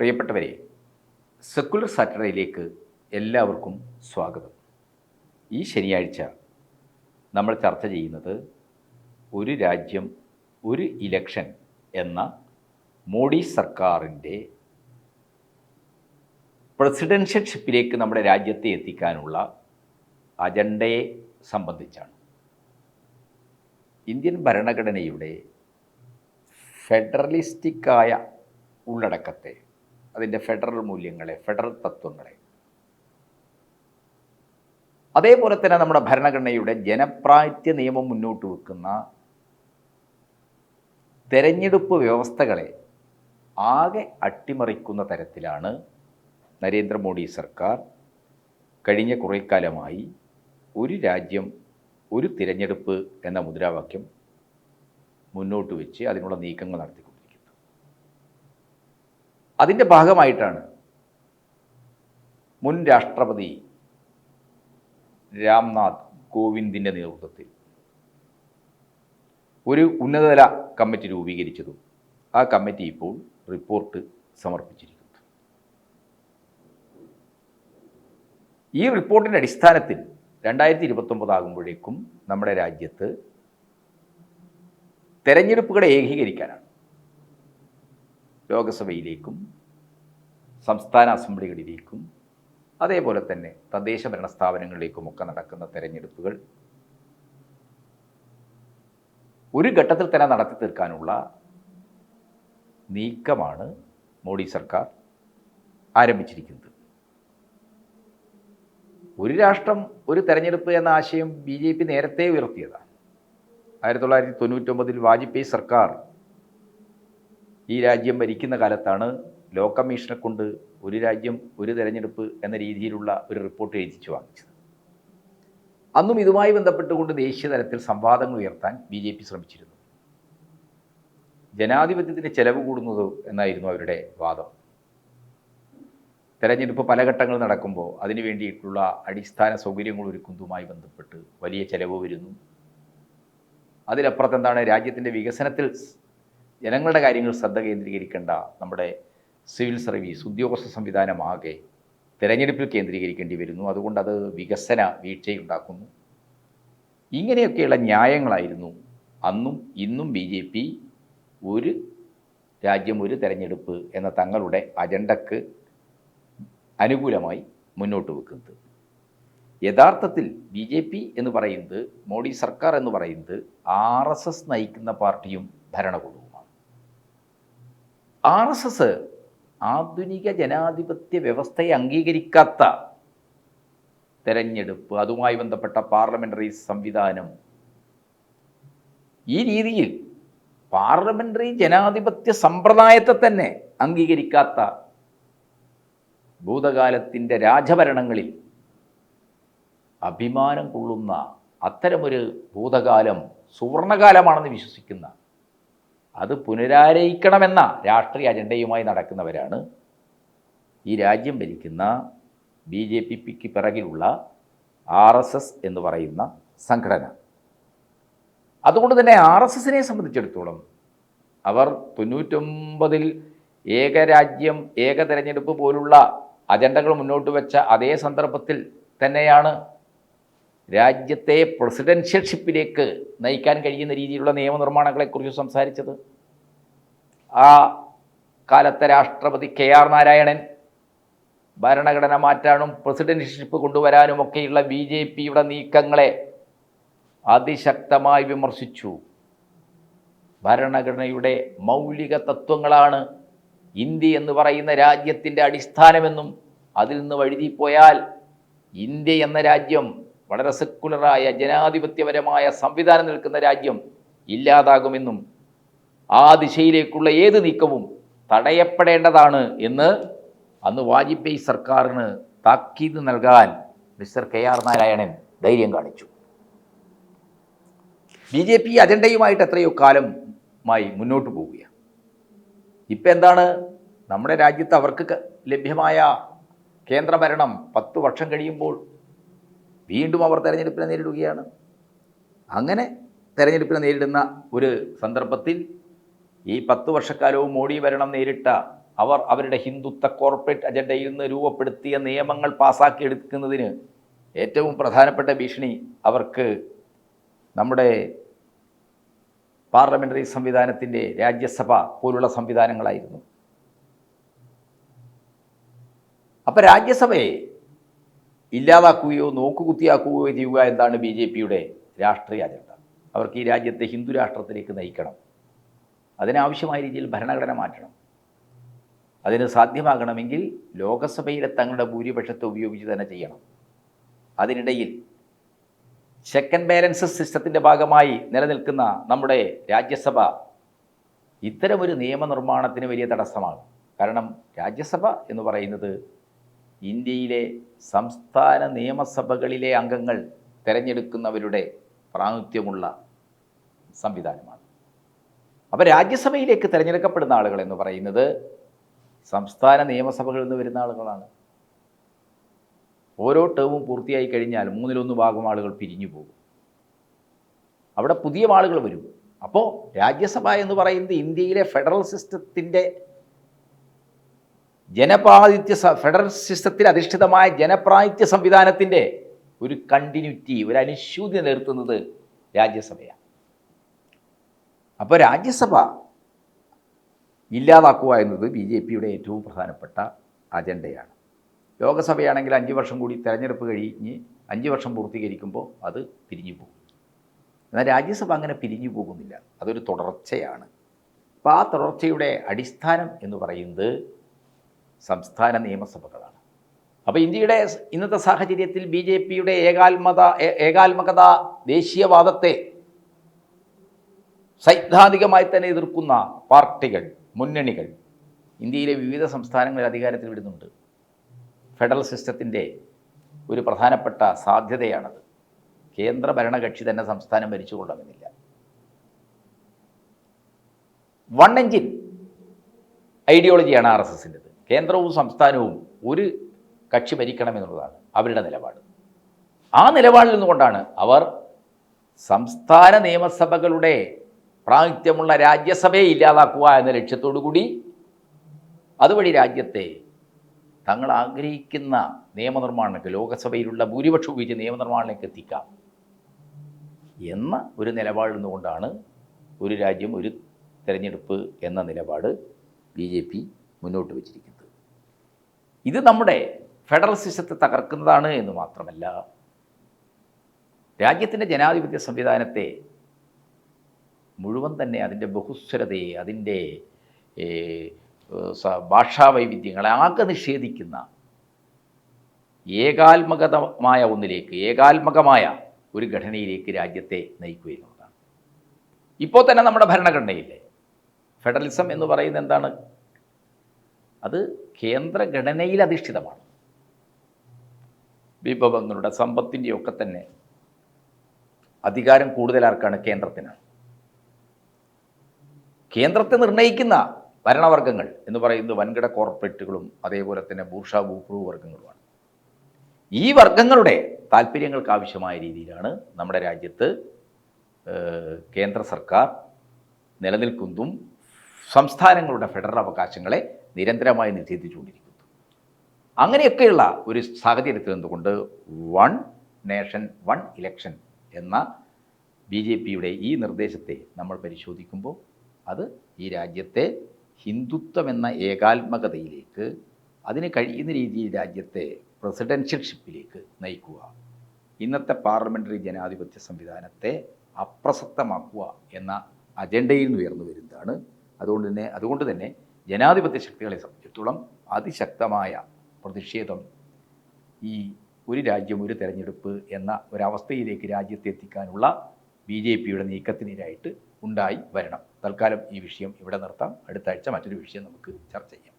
പ്രിയപ്പെട്ടവരെ സെക്കുലർ സാറ്റർഡേയിലേക്ക് എല്ലാവർക്കും സ്വാഗതം. ഈ ശനിയാഴ്ച നമ്മൾ ചർച്ച ചെയ്യുന്നത് ഒരു രാജ്യം ഒരു ഇലക്ഷൻ എന്ന മോഡി സർക്കാരിന്റെ പ്രസിഡൻഷ്യൽഷിപ്പിലേക്ക് നമ്മുടെ രാജ്യത്തെ എത്തിക്കാനുള്ള അജണ്ടയെ സംബന്ധിച്ചാണ്. ഇന്ത്യൻ ഭരണഘടനയുടെ ഫെഡറലിസ്റ്റിക്കായ ഉള്ളടക്കത്തെ അതിന്റെ ഫെഡറൽ മൂല്യങ്ങളെ ഫെഡറൽ തത്വങ്ങളെ. അതേപോലെ തന്നെ നമ്മുടെ ഭരണഘടനയുടെ ജനപ്രാതിത്യ നിയമം മുന്നോട്ട് വെക്കുന്ന തെരഞ്ഞെടുപ്പ് വ്യവസ്ഥകളെ ആകെ അട്ടിമറിക്കുന്ന തരത്തിലാണ് നരേന്ദ്രമോദി സർക്കാർ കഴിഞ്ഞ കുറേ കാലമായി ഒരു രാജ്യം ഒരു തിരഞ്ഞെടുപ്പ് എന്ന മുദ്രാവാക്യം മുന്നോട്ട് വെച്ച് അതിനുള്ള നീക്കങ്ങൾ നടത്തിക്കൊണ്ടിരിക്കുന്നത്. അതിന്റെ ഭാഗമായിട്ടാണ് മുൻ രാഷ്ട്രപതി രാംനാഥ് കോവിന്ദിന്റെ നേതൃത്വത്തിൽ ഒരു ഉന്നതതല കമ്മിറ്റി രൂപീകരിച്ചതും ആ കമ്മിറ്റി ഇപ്പോൾ റിപ്പോർട്ട് സമർപ്പിച്ചിരിക്കുന്നു. ഈ റിപ്പോർട്ടിന്റെ അടിസ്ഥാനത്തിൽ രണ്ടായിരത്തി ഇരുപത്തൊമ്പത് ആകുമ്പോഴേക്കും നമ്മുടെ രാജ്യത്ത് തെരഞ്ഞെടുപ്പുകളെ ഏകീകരിക്കാനാണ്. ലോകസഭയിലേക്കും സംസ്ഥാന അസംബ്ലികളിലേക്കും അതേപോലെ തന്നെ തദ്ദേശ ഭരണ സ്ഥാപനങ്ങളിലേക്കുമൊക്കെ നടക്കുന്ന തെരഞ്ഞെടുപ്പുകൾ ഒരു ഘട്ടത്തിൽ തന്നെ നടത്തി തീർക്കാനുള്ള നീക്കമാണ് മോഡി സർക്കാർ ആരംഭിച്ചിരിക്കുന്നത്. ഒരു രാഷ്ട്രം ഒരു തെരഞ്ഞെടുപ്പ് എന്ന ആശയം ബി ജെ പി നേരത്തെ ഉയർത്തിയതാണ്. ആയിരത്തി തൊള്ളായിരത്തി തൊണ്ണൂറ്റൊമ്പതിൽ വാജ്പേയി സർക്കാർ ഈ രാജ്യം ഭരിക്കുന്ന കാലത്താണ് ലോ കമ്മീഷനെ കൊണ്ട് ഒരു രാജ്യം ഒരു തെരഞ്ഞെടുപ്പ് എന്ന രീതിയിലുള്ള ഒരു റിപ്പോർട്ട് എഴുതിച്ചു വാങ്ങിച്ചത്. അന്നും ഇതുമായി ബന്ധപ്പെട്ടുകൊണ്ട് ദേശീയ തലത്തിൽ സംവാദങ്ങൾ ഉയർത്താൻ ബി ജെ പി ശ്രമിച്ചിരുന്നു. ജനാധിപത്യത്തിന് ചെലവ് കൂടുന്നത് എന്നായിരുന്നു അവരുടെ വാദം. തെരഞ്ഞെടുപ്പ് പല ഘട്ടങ്ങൾ നടക്കുമ്പോൾ അതിനു വേണ്ടിയിട്ടുള്ള അടിസ്ഥാന സൗകര്യങ്ങൾ ഒരുക്കുന്നതുമായി ബന്ധപ്പെട്ട് വലിയ ചെലവ് വരുന്നു. അതിലപ്പുറത്തെന്താണ്? രാജ്യത്തിന്റെ വികസനത്തിൽ ജനങ്ങളുടെ കാര്യങ്ങൾ ശ്രദ്ധ കേന്ദ്രീകരിക്കേണ്ട നമ്മുടെ സിവിൽ സർവീസ് ഉദ്യോഗസ്ഥ സംവിധാനമാകെ തിരഞ്ഞെടുപ്പിൽ കേന്ദ്രീകരിക്കേണ്ടി വരുന്നു. അതുകൊണ്ട് അത് വികസന വീഴ്ചയുണ്ടാക്കുന്നു. ഇങ്ങനെയൊക്കെയുള്ള ന്യായങ്ങളായിരുന്നു അന്നും ഇന്നും ബി ജെ പി ഒരു രാജ്യം ഒരു തെരഞ്ഞെടുപ്പ് എന്ന തങ്ങളുടെ അജണ്ടക്ക് അനുകൂലമായി മുന്നോട്ട് വെക്കുന്നത്. യഥാർത്ഥത്തിൽ ബി ജെ പി എന്ന് പറയുന്നത് മോഡി സർക്കാർ എന്ന് പറയുന്നത് ആർ എസ് എസ് നയിക്കുന്ന പാർട്ടിയും ഭരണകൂടവുമാണ് ആർ എസ് എസ് ആധുനിക ജനാധിപത്യ വ്യവസ്ഥയെ അംഗീകരിക്കാത്ത തെരഞ്ഞെടുപ്പ് അതുമായി ബന്ധപ്പെട്ട പാർലമെന്ററി സംവിധാനം. ഈ രീതിയിൽ പാർലമെന്ററി ജനാധിപത്യ സമ്പ്രദായത്തെ തന്നെ അംഗീകരിക്കാത്ത ഭൂതകാലത്തിന്റെ രാജഭരണങ്ങളിൽ അഭിമാനം കൊള്ളുന്ന അത്തരമൊരു ഭൂതകാലം സുവർണകാലമാണെന്ന് വിശ്വസിക്കുന്ന അത് പുനരാരയിക്കണമെന്ന രാഷ്ട്രീയ അജണ്ടയുമായി നടക്കുന്നവരാണ് ഈ രാജ്യം ഭരിക്കുന്ന ബി ജെ പിക്ക് പിറകിലുള്ള ആർ എസ് എസ് എന്ന് പറയുന്ന സംഘടന. അതുകൊണ്ട് തന്നെ ആർ എസ് എസിനെ സംബന്ധിച്ചിടത്തോളം അവർ തൊണ്ണൂറ്റൊമ്പതിൽ ഏകരാജ്യം ഏക തെരഞ്ഞെടുപ്പ് പോലുള്ള അജണ്ടകൾ മുന്നോട്ട് വെച്ച അതേ സന്ദർഭത്തിൽ തന്നെയാണ് രാജ്യത്തെ പ്രസിഡൻഷ്യൽഷിപ്പിലേക്ക് നയിക്കാൻ കഴിയുന്ന രീതിയിലുള്ള നിയമനിർമ്മാണങ്ങളെക്കുറിച്ച് സംസാരിച്ചത്. ആ കാലത്തെ രാഷ്ട്രപതി കെ ആർ നാരായണൻ ഭരണഘടന മാറ്റാനും പ്രസിഡൻഷ്യൽഷിപ്പ് കൊണ്ടുവരാനുമൊക്കെയുള്ള ബി ജെ പിയുടെ നീക്കങ്ങളെ അതിശക്തമായി വിമർശിച്ചു. ഭരണഘടനയുടെ മൗലിക തത്വങ്ങളാണ് ഇന്ത്യ എന്ന് പറയുന്ന രാജ്യത്തിന്റെ അടിസ്ഥാനമെന്നും അതിൽ നിന്ന് വഴുതിപ്പോയാൽ ഇന്ത്യ എന്ന രാജ്യം വളരെ സെക്കുലറായ ജനാധിപത്യപരമായ സംവിധാനം നിൽക്കുന്ന രാജ്യം ഇല്ലാതാകുമെന്നും ആ ദിശയിലേക്കുള്ള ഏത് നീക്കവും തടയപ്പെടേണ്ടതാണ് എന്ന് അന്ന് വാജ്പേയി സർക്കാരിന് താക്കീത് നൽകാൻ മിസ്റ്റർ കെ ആർ നാരായണൻ ധൈര്യം കാണിച്ചു. ബി ജെ പി അജണ്ടയുമായിട്ട് എത്രയോ കാലമായി മുന്നോട്ട് പോവുകയാണ്. ഇപ്പം എന്താണ്? നമ്മുടെ രാജ്യത്ത് അവർക്ക് ലഭ്യമായ കേന്ദ്രഭരണം പത്ത് വർഷം കഴിയുമ്പോൾ വീണ്ടും അവർ തെരഞ്ഞെടുപ്പിനെ നേരിടുകയാണ്. അങ്ങനെ തെരഞ്ഞെടുപ്പിനെ നേരിടുന്ന ഒരു സന്ദർഭത്തിൽ ഈ പത്ത് വർഷക്കാലവും മോഡി ഭരണം നേരിട്ട അവർ അവരുടെ ഹിന്ദുത്വ കോർപ്പറേറ്റ് അജണ്ടയിൽ നിന്ന് രൂപപ്പെടുത്തിയ നിയമങ്ങൾ പാസാക്കിയെടുക്കുന്നതിന് ഏറ്റവും പ്രധാനപ്പെട്ട ഭീഷണി അവർക്ക് നമ്മുടെ പാർലമെന്ററി സംവിധാനത്തിന്റെ രാജ്യസഭ പോലുള്ള സംവിധാനങ്ങളായിരുന്നു. അപ്പോൾ രാജ്യസഭയെ ഇല്ലാതാക്കുകയോ നോക്കുകുത്തിയാക്കുകയോ ചെയ്യുക എന്താണ് ബി ജെ പിയുടെ രാഷ്ട്രീയ അജണ്ട. അവർക്ക് ഈ രാജ്യത്തെ ഹിന്ദു രാഷ്ട്രത്തിലേക്ക് നയിക്കണം. അതിനാവശ്യമായ രീതിയിൽ ഭരണഘടന മാറ്റണം. അതിന് സാധ്യമാകണമെങ്കിൽ ലോകസഭയിലെ തങ്ങളുടെ ഭൂരിപക്ഷത്തെ ഉപയോഗിച്ച് തന്നെ ചെയ്യണം. അതിനിടയിൽ ചെക്ക് ബാലൻസസ് സിസ്റ്റത്തിന്റെ ഭാഗമായി നിലനിൽക്കുന്ന നമ്മുടെ രാജ്യസഭ ഇത്തരമൊരു നിയമനിർമ്മാണത്തിന് വലിയ തടസ്സമാണ്. കാരണം രാജ്യസഭ എന്ന് പറയുന്നത് ഇന്ത്യയിലെ സംസ്ഥാന നിയമസഭകളിലെ അംഗങ്ങൾ തിരഞ്ഞെടുക്കുന്നവരുടെ പ്രാതിനിധ്യമുള്ള സംവിധാനമാണ്. അപ്പോൾ രാജ്യസഭയിലേക്ക് തിരഞ്ഞെടുക്കപ്പെടുന്ന ആളുകൾ എന്ന് പറയുന്നത് സംസ്ഥാന നിയമസഭകളിൽ നിന്ന് വരുന്ന ആളുകളാണ്. ഓരോ ടേമും പൂർത്തിയായി കഴിഞ്ഞാൽ മൂന്നിലൊന്ന് ഭാഗം ആളുകൾ പിരിഞ്ഞു പോകും. അവിടെ പുതിയ ആളുകൾ വരും. അപ്പോൾ രാജ്യസഭ എന്ന് പറയുന്നത് ഇന്ത്യയിലെ ഫെഡറൽ സിസ്റ്റത്തിന്റെ ജനപ്രാതിനിധ്യ ഫെഡറൽ സിസ്റ്റത്തിൽ അധിഷ്ഠിതമായ ജനപ്രാതിനിധ്യ സംവിധാനത്തിന്റെ ഒരു കണ്ടിന്യൂറ്റി ഒരു അനുശൂതി നിർത്തുന്നത് രാജ്യസഭയാണ്. അപ്പോൾ രാജ്യസഭ ഇല്ലാതാക്കുക എന്നത് ബി ജെ പിയുടെ ഏറ്റവും പ്രധാനപ്പെട്ട അജണ്ടയാണ്. ലോകസഭയാണെങ്കിൽ അഞ്ച് വർഷം കൂടി തെരഞ്ഞെടുപ്പ് കഴിഞ്ഞ് അഞ്ച് വർഷം പൂർത്തീകരിക്കുമ്പോൾ അത് പിരിഞ്ഞു പോകും. എന്നാൽ രാജ്യസഭ അങ്ങനെ പിരിഞ്ഞു പോകുന്നില്ല. അതൊരു തുടർച്ചയാണ്. അപ്പോൾ ആ തുടർച്ചയുടെ അടിസ്ഥാനം എന്ന് പറയുന്നത് സംസ്ഥാന നിയമസഭകളാണ്. അപ്പോൾ ഇന്ത്യയുടെ ഇന്നത്തെ സാഹചര്യത്തിൽ ബി ജെ പിയുടെ ഏകാത്മത ഏകാത്മകത ദേശീയവാദത്തെ സൈദ്ധാന്തികമായി തന്നെ എതിർക്കുന്ന പാർട്ടികൾ മുന്നണികൾ ഇന്ത്യയിലെ വിവിധ സംസ്ഥാനങ്ങളിൽ അധികാരത്തിൽ വിടുന്നുണ്ട്. ഫെഡറൽ സിസ്റ്റത്തിന്റെ ഒരു പ്രധാനപ്പെട്ട സാധ്യതയാണത്. കേന്ദ്ര ഭരണകക്ഷി തന്നെ സംസ്ഥാനം ഭരിച്ചു കൊള്ളണമെന്നില്ല വൺ എഞ്ചിൻ ഐഡിയോളജിയാണ് ആർ എസ് എസിന്റെത്. കേന്ദ്രവും സംസ്ഥാനവും ഒരു കക്ഷി ഭരിക്കണമെന്നുള്ളതാണ് അവരുടെ നിലപാട്. ആ നിലപാടിൽ നിന്നുകൊണ്ടാണ് അവർ സംസ്ഥാന നിയമസഭകളുടെ പ്രാതിനിധ്യമുള്ള രാജ്യസഭയെ ഇല്ലാതാക്കുക എന്ന ലക്ഷ്യത്തോടു കൂടി അതുവഴി രാജ്യത്തെ തങ്ങൾ ആഗ്രഹിക്കുന്ന നിയമനിർമ്മാണങ്ങൾക്ക് ലോകസഭയിലുള്ള ഭൂരിപക്ഷം ഉപയോഗിച്ച് നിയമനിർമ്മാണത്തിലേക്ക് എത്തിക്കാം എന്ന ഒരു നിലപാടിൽ നിന്നുകൊണ്ടാണ് ഒരു രാജ്യം ഒരു തിരഞ്ഞെടുപ്പ് എന്ന നിലപാട് ബി മുന്നോട്ട് വച്ചിരിക്കുന്നത്. ഇത് നമ്മുടെ ഫെഡറൽ സിസ്റ്റത്തെ തകർക്കുന്നതാണ് എന്ന് മാത്രമല്ല രാജ്യത്തിന്റെ ജനാധിപത്യ സംവിധാനത്തെ മുഴുവൻ തന്നെ അതിന്റെ ബഹുസ്വരതയെ അതിന്റെ ഭാഷാ വൈവിധ്യങ്ങളെ ആകെ നിഷേധിക്കുന്ന ഏകാത്മകതമായ ഒന്നിലേക്ക് ഏകാത്മകമായ ഒരു ഘടനയിലേക്ക് രാജ്യത്തെ നയിക്കുക എന്നുള്ളതാണ്. ഇപ്പോൾ തന്നെ നമ്മുടെ ഭരണഘടനയില്ലേ? ഫെഡറലിസം എന്ന് പറയുന്നത് എന്താണ്? അത് കേന്ദ്ര ഘടനയിൽ അധിഷ്ഠിതമാണ്. വിഭവങ്ങളുടെ സമ്പത്തിന്റെയൊക്കെ തന്നെ അധികാരം കൂടുതൽ ആർക്കാണ്? കേന്ദ്രത്തിന്. കേന്ദ്രത്തെ നിർണയിക്കുന്ന ഭരണവർഗങ്ങൾ എന്ന് പറയുന്നത് വൻകിട കോർപ്പറേറ്റുകളും അതേപോലെ തന്നെ ബൂർഷ ഭൂപ്രൂ വർഗങ്ങളുമാണ്. ഈ വർഗങ്ങളുടെ താല്പര്യങ്ങൾക്ക് ആവശ്യമായ രീതിയിലാണ് നമ്മുടെ രാജ്യത്ത് കേന്ദ്ര സർക്കാർ നിലനിൽക്കുന്നതും സംസ്ഥാനങ്ങളുടെ ഫെഡറൽ അവകാശങ്ങളെ നിരന്തരമായി നിഷേധിച്ചുകൊണ്ടിരിക്കുന്നു. അങ്ങനെയൊക്കെയുള്ള ഒരു സാഹചര്യത്തിൽ നിന്നുകൊണ്ട് വൺ നേഷൻ വൺ ഇലക്ഷൻ എന്ന ബി ജെ പിയുടെ ഈ നിർദ്ദേശത്തെ നമ്മൾ പരിശോധിക്കുമ്പോൾ അത് ഈ രാജ്യത്തെ ഹിന്ദുത്വം എന്ന ഏകാത്മകതയിലേക്ക് അതിന് കഴിയുന്ന രീതിയിൽ രാജ്യത്തെ പ്രസിഡൻഷ്യൽഷിപ്പിലേക്ക് നയിക്കുക ഇന്നത്തെ പാർലമെന്ററി ജനാധിപത്യ സംവിധാനത്തെ അപ്രസക്തമാക്കുക എന്ന അജണ്ടയിൽ നിന്ന് ഉയർന്നു വരുന്നതാണ്. അതുകൊണ്ട് തന്നെ അതുകൊണ്ട് തന്നെ ജനാധിപത്യ ശക്തികളെ സംബന്ധിച്ചിടത്തോളം അതിശക്തമായ പ്രതിഷേധം ഈ ഒരു രാജ്യം ഒരു തെരഞ്ഞെടുപ്പ് എന്ന ഒരവസ്ഥയിലേക്ക് രാജ്യത്തെ എത്തിക്കാനുള്ള ബി ജെ പിയുടെ നീക്കത്തിനെതിരായിട്ട് ഉണ്ടായി വരണം. തൽക്കാലം ഈ വിഷയം ഇവിടെ നിർത്താം. അടുത്ത ആഴ്ച മറ്റൊരു വിഷയം നമുക്ക് ചർച്ച ചെയ്യാം.